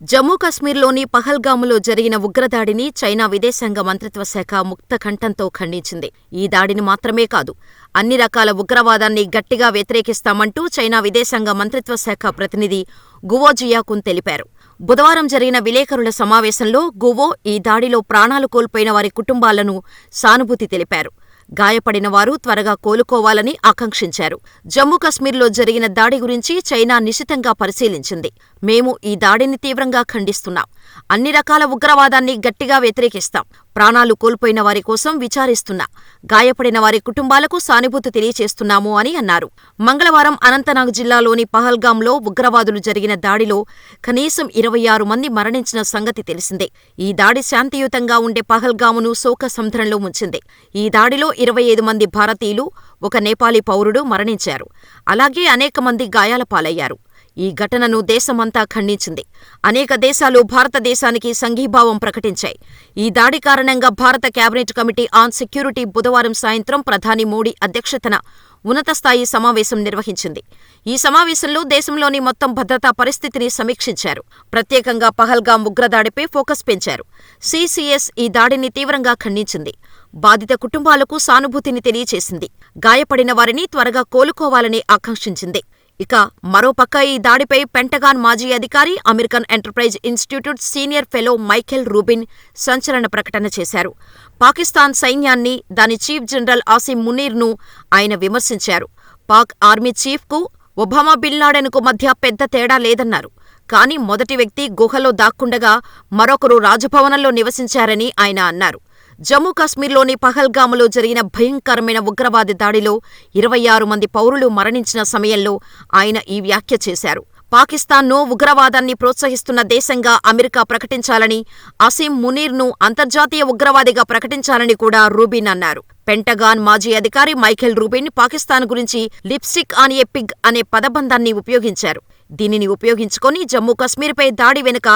జమ్మూ కశ్మీర్లోని పహల్గాములో జరిగిన ఉగ్రదాడిని చైనా విదేశాంగ మంత్రిత్వ శాఖ ముక్తకంఠంతో ఖండించింది. ఈ దాడిని మాత్రమే కాదు, అన్ని రకాల ఉగ్రవాదాన్ని గట్టిగా వ్యతిరేకిస్తామంటూ చైనా విదేశాంగ మంత్రిత్వ శాఖ ప్రతినిధి గువో జియాకున్ తెలిపారు. బుధవారం జరిగిన విలేకరుల సమావేశంలో గువో ఈ దాడిలో ప్రాణాలు కోల్పోయిన వారి కుటుంబాలను సానుభూతి తెలిపారు. గాయపడిన వారు త్వరగా కోలుకోవాలని ఆకాంక్షించారు. జమ్మూకాశ్మీర్లో జరిగిన దాడి గురించి చైనా నిశితంగా పరిశీలించింది. మేము ఈ దాడిని తీవ్రంగా ఖండిస్తున్నాం. అన్ని రకాల ఉగ్రవాదాన్ని గట్టిగా వ్యతిరేకిస్తాం. ప్రాణాలు కోల్పోయిన వారి కోసం విచారిస్తున్నా. గాయపడిన వారి కుటుంబాలకు సానుభూతి తెలియచేస్తున్నాము అని అన్నారు. మంగళవారం అనంతనాగ్ జిల్లాలోని పహల్గాంలో ఉగ్రవాదులు జరిగిన దాడిలో కనీసం ఇరవై ఆరు మంది మరణించిన సంగతి తెలిసిందే. ఈ దాడి శాంతియుతంగా ఉండే పహల్గామును శోక శోకసముద్రంలో ముంచింది. ఈ దాడిలో ఇరవై ఐదు మంది భారతీయులు, ఒక నేపాలీ పౌరుడు మరణించారు. అలాగే అనేక మంది గాయాల పాలయ్యారు. ఈ ఘటనను దేశమంతా ఖండించింది. అనేక దేశాలు భారతదేశానికి సంఘీభావం ప్రకటించాయి. ఈ దాడి కారణంగా భారత కేబినెట్ కమిటీ ఆన్ సెక్యూరిటీ బుధవారం సాయంత్రం ప్రధాని మోడీ అధ్యక్షతన ఉన్నతస్థాయి సమావేశం నిర్వహించింది. ఈ సమావేశంలో దేశంలోని మొత్తం భద్రతా పరిస్థితిని సమీక్షించారు. ప్రత్యేకంగా పహల్గా ఉగ్రదాడిపై ఫోకస్ పెంచారు. సిసిఎస్ ఈ దాడిని తీవ్రంగా ఖండించింది. బాధిత కుటుంబాలకు సానుభూతిని తెలియచేసింది. గాయపడిన వారిని త్వరగా కోలుకోవాలని ఆకాంక్షించింది. ఇక మరోపక్క ఈ దాడిపై పెంటగాన్ మాజీ అధికారి, American enterprise institute senior fellow Michael Rubin సంచలన ప్రకటన చేశారు. పాకిస్తాన్ సైన్యాన్ని, దాని చీఫ్ జనరల్ ఆసిమ్ మునీర్ను ఆయన విమర్శించారు. పాక్ ఆర్మీ చీఫ్కు, ఒబామా బిన్లాడెన్కు మధ్య పెద్ద తేడా లేదన్నారు. కానీ మొదటి వ్యక్తి గుహలో దాక్కుండగా మరొకరు రాజభవనంలో నివసించారని ఆయన అన్నారు. జమ్మూ కాశ్మీర్లోని పహల్గాములో జరిగిన భయంకరమైన ఉగ్రవాది దాడిలో ఇరవై ఆరు మంది పౌరులు మరణించిన సమయంలో ఆయన ఈ వ్యాఖ్య చేశారు. పాకిస్తాన్ను ఉగ్రవాదాన్ని ప్రోత్సహిస్తున్న దేశంగా అమెరికా ప్రకటించాలని, అసీం మునీర్ను అంతర్జాతీయ ఉగ్రవాదిగా ప్రకటించాలని కూడా రూబిన్ అన్నారు. పెంటగాన్ మాజీ అధికారి మైఖేల్ రూబిన్ పాకిస్తాన్ గురించి లిప్స్టిక్ ఆన్ ఏ పిగ్ అనే పదబంధాన్ని ఉపయోగించారు. దీనిని ఉపయోగించుకొని జమ్మూ కశ్మీర్పై దాడి వెనుక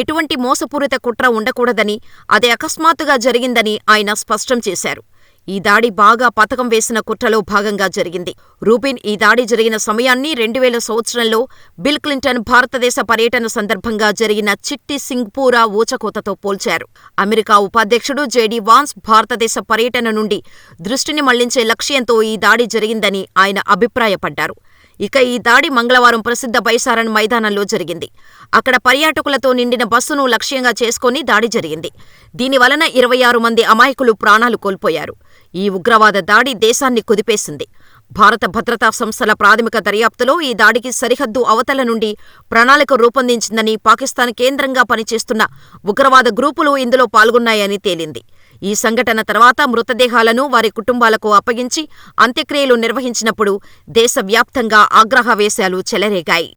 ఎటువంటి మోసపూరిత కుట్ర ఉండకూడదని, అది అకస్మాత్తుగా జరిగిందని ఆయన స్పష్టం చేశారు. ఈ దాడి బాగా పథకం వేసిన కుట్రలో భాగంగా జరిగింది. రూబిన్ ఈ దాడి జరిగిన సమయాన్ని రెండువేల సంవత్సరంలో బిల్ క్లింటన్ భారతదేశ పర్యటన సందర్భంగా జరిగిన చిట్టి సింగ్పూరా ఊచకోతతో పోల్చారు. అమెరికా ఉపాధ్యక్షుడు జేడీ వాన్స్ భారతదేశ పర్యటన నుండి దృష్టిని మళ్ళించే లక్ష్యంతో ఈ దాడి జరిగిందని ఆయన అభిప్రాయపడ్డారు. ఇక ఈ దాడి మంగళవారం ప్రసిద్ధ బైసారన్ మైదానంలో జరిగింది. అక్కడ పర్యాటకులతో నిండిన బస్సును లక్ష్యంగా చేసుకుని దాడి జరిగింది. దీనివలన ఇరవై ఆరు మంది అమాయకులు ప్రాణాలు కోల్పోయారు. ఈ ఉగ్రవాద దాడి దేశాన్ని కుదిపేసింది. భారత భద్రతా సంస్థల ప్రాథమిక దర్యాప్తులో ఈ దాడికి సరిహద్దు అవతల నుండి ప్రణాళిక రూపొందించిందని పాకిస్తాన్ కేంద్రంగా పనిచేస్తున్న ఉగ్రవాద గ్రూపులు ఇందులో పాల్గొన్నాయని తేలింది. ఈ సంఘటన తర్వాత మృతదేహాలను వారి కుటుంబాలకు అప్పగించి అంత్యక్రియలు నిర్వహించినప్పుడు దేశవ్యాప్తంగా ఆగ్రహావేశాలు చెలరేగాయి.